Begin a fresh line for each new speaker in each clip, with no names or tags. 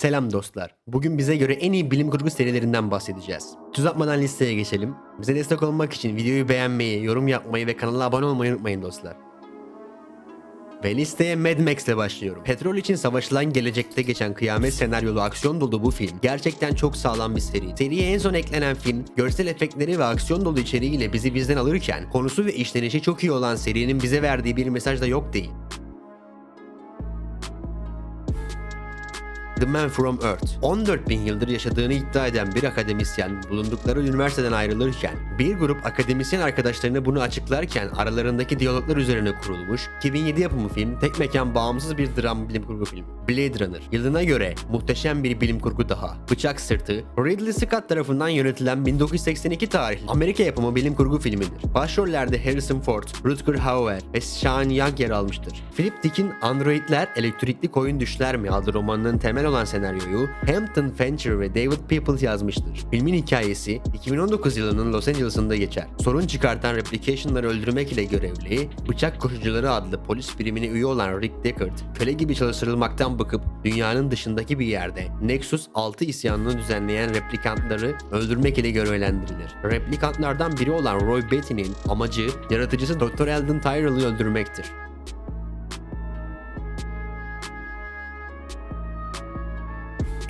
Selam dostlar. Bugün bize göre en iyi bilim kurgu serilerinden bahsedeceğiz. Tuzatmadan listeye geçelim. Bize destek olmak için videoyu beğenmeyi, yorum yapmayı ve kanala abone olmayı unutmayın dostlar. Ve listeye Mad Max ile başlıyorum. Petrol için savaşılan gelecekte geçen kıyamet senaryolu aksiyon dolu bu film gerçekten çok sağlam bir seri. Seriye en son eklenen film, görsel efektleri ve aksiyon dolu içeriğiyle bizi bizden alırken konusu ve işlenişi çok iyi olan serinin bize verdiği bir mesaj da yok değil. The Man From Earth. 14 bin yıldır yaşadığını iddia eden bir akademisyen bulundukları üniversiteden ayrılırken bir grup akademisyen arkadaşlarına bunu açıklarken aralarındaki diyaloglar üzerine kurulmuş 2007 yapımı film tek mekan bağımsız bir dram bilim kurgu filmi. Blade Runner. Yılına göre muhteşem bir bilim kurgu daha. Bıçak Sırtı Ridley Scott tarafından yönetilen 1982 tarihli Amerika yapımı bilim kurgu filmidir. Başrollerde Harrison Ford, Rutger Hauer ve Sean Young yer almıştır. Philip Dick'in Androidler Elektrikli Koyun Düşler mi adlı romanının temel olan senaryoyu Hampton Fancher ve David People yazmıştır. Filmin hikayesi 2019 yılının Los Angeles'ında geçer. Sorun çıkartan replication'ları öldürmek ile görevli Bıçak Koşucuları adlı polis birimine üye olan Rick Deckard, köle gibi çalıştırılmaktan bıkıp dünyanın dışındaki bir yerde Nexus 6 isyanını düzenleyen replikantları öldürmek ile görevlendirilir. Replikantlardan biri olan Roy Betty'nin amacı yaratıcısı Dr. Eldon Tyrell'ı öldürmektir.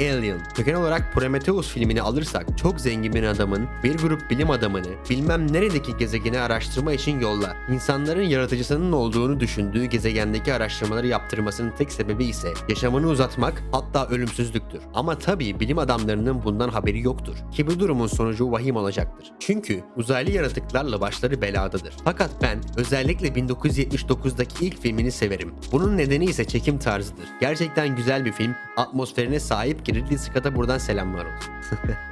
Alien. Köken olarak Prometheus filmini alırsak çok zengin bir adamın bir grup bilim adamını bilmem neredeki gezegeni araştırma için yollar. İnsanların yaratıcısının olduğunu düşündüğü gezegendeki araştırmaları yaptırmasının tek sebebi ise yaşamını uzatmak hatta ölümsüzlüktür. Ama tabii bilim adamlarının bundan haberi yoktur. Ki bu durumun sonucu vahim olacaktır. Çünkü uzaylı yaratıklarla başları beladadır. Fakat ben özellikle 1979'daki ilk filmini severim. Bunun nedeni ise çekim tarzıdır. Gerçekten güzel bir film, atmosferine sahip ki Ridley Scott'a buradan selamlar olsun.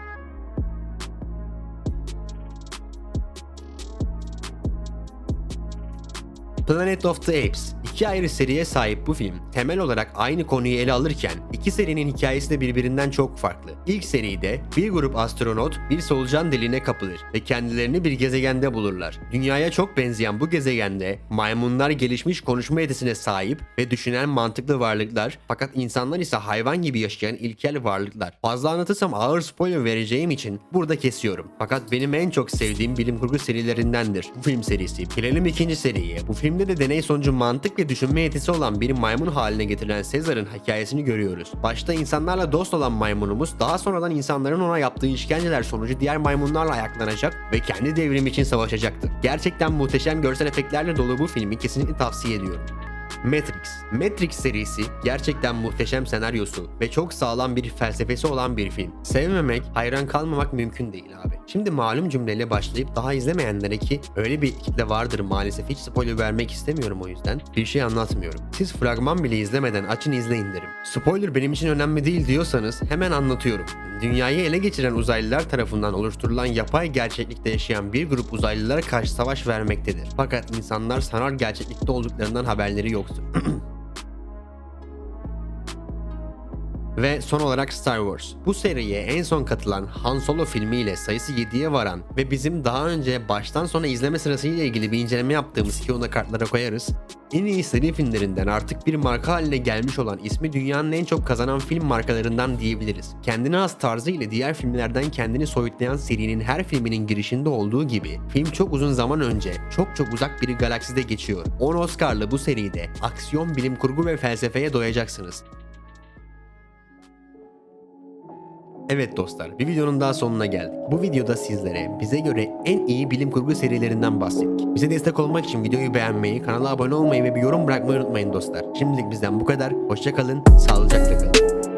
Planet of the Apes. İki ayrı seriye sahip bu film temel olarak aynı konuyu ele alırken iki serinin hikayesi de birbirinden çok farklı. İlk seride bir grup astronot bir solucan deliğine kapılır ve kendilerini bir gezegende bulurlar. Dünyaya çok benzeyen bu gezegende maymunlar gelişmiş konuşma yetisine sahip ve düşünen mantıklı varlıklar fakat insanlar ise hayvan gibi yaşayan ilkel varlıklar. Fazla anlatırsam ağır spoiler vereceğim için burada kesiyorum. Fakat benim en çok sevdiğim bilim kurgu serilerindendir bu film serisi. Gelelim ikinci seriye. Bu filmde de deney sonucu mantık ve düşünme yetisi olan bir maymun haline getirilen Sezar'ın hikayesini görüyoruz. Başta insanlarla dost olan maymunumuz daha sonradan insanların ona yaptığı işkenceler sonucu diğer maymunlarla ayaklanacak ve kendi devrimi için savaşacaktır. Gerçekten muhteşem görsel efektlerle dolu bu filmi kesinlikle tavsiye ediyorum. Matrix. Matrix serisi gerçekten muhteşem senaryosu ve çok sağlam bir felsefesi olan bir film. Sevmemek, hayran kalmamak mümkün değil abi. Şimdi malum cümleyle başlayıp daha izlemeyenlere ki öyle bir kitle vardır maalesef hiç spoiler vermek istemiyorum o yüzden bir şey anlatmıyorum. Siz fragman bile izlemeden açın izleyin derim. Spoiler benim için önemli değil diyorsanız hemen anlatıyorum. Dünyayı ele geçiren uzaylılar tarafından oluşturulan yapay gerçeklikte yaşayan bir grup uzaylılara karşı savaş vermektedir. Fakat insanlar sanal gerçeklikte olduklarından haberleri yoktur. Ve son olarak Star Wars. Bu seriye en son katılan Han Solo filmiyle sayısı 7'ye varan ve bizim daha önce baştan sona izleme sırasıyla ilgili bir inceleme yaptığımız ki onu da kartlara koyarız. En iyi seri filmlerinden artık bir marka haline gelmiş olan ismi dünyanın en çok kazanan film markalarından diyebiliriz. Kendine has tarzı ile diğer filmlerden kendini soyutlayan serinin her filminin girişinde olduğu gibi film çok uzun zaman önce çok çok uzak bir galakside geçiyor. 10 Oscar'lı bu seride aksiyon, bilim kurgu ve felsefeye doyacaksınız. Evet dostlar, bir videonun daha sonuna geldik. Bu videoda sizlere bize göre en iyi bilim kurgu serilerinden bahsettik. Bize destek olmak için videoyu beğenmeyi, kanala abone olmayı ve bir yorum bırakmayı unutmayın dostlar. Şimdilik bizden bu kadar. Hoşçakalın, sağlıcakla kalın.